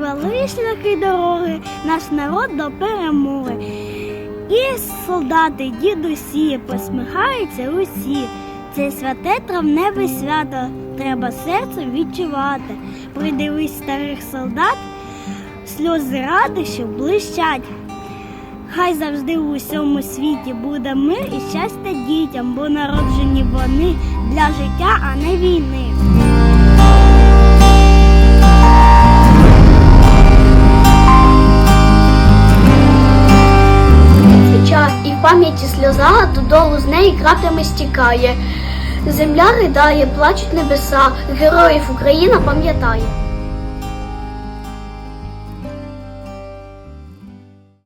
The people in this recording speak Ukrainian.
провели шляхи дороги, наш народ до перемоги. І солдати, дідусі, посміхаються усі. Це святе травневе свято треба серцем відчувати. Придивись старих солдат, сльози радощів блищать. Хай завжди у усьому світі буде мир і щастя дітям, бо народжені вони для життя, а не війни. Пам'яті сльоза додолу з неї краплями стікає. Земля ридає, плачуть небеса, героїв Україна пам'ятає.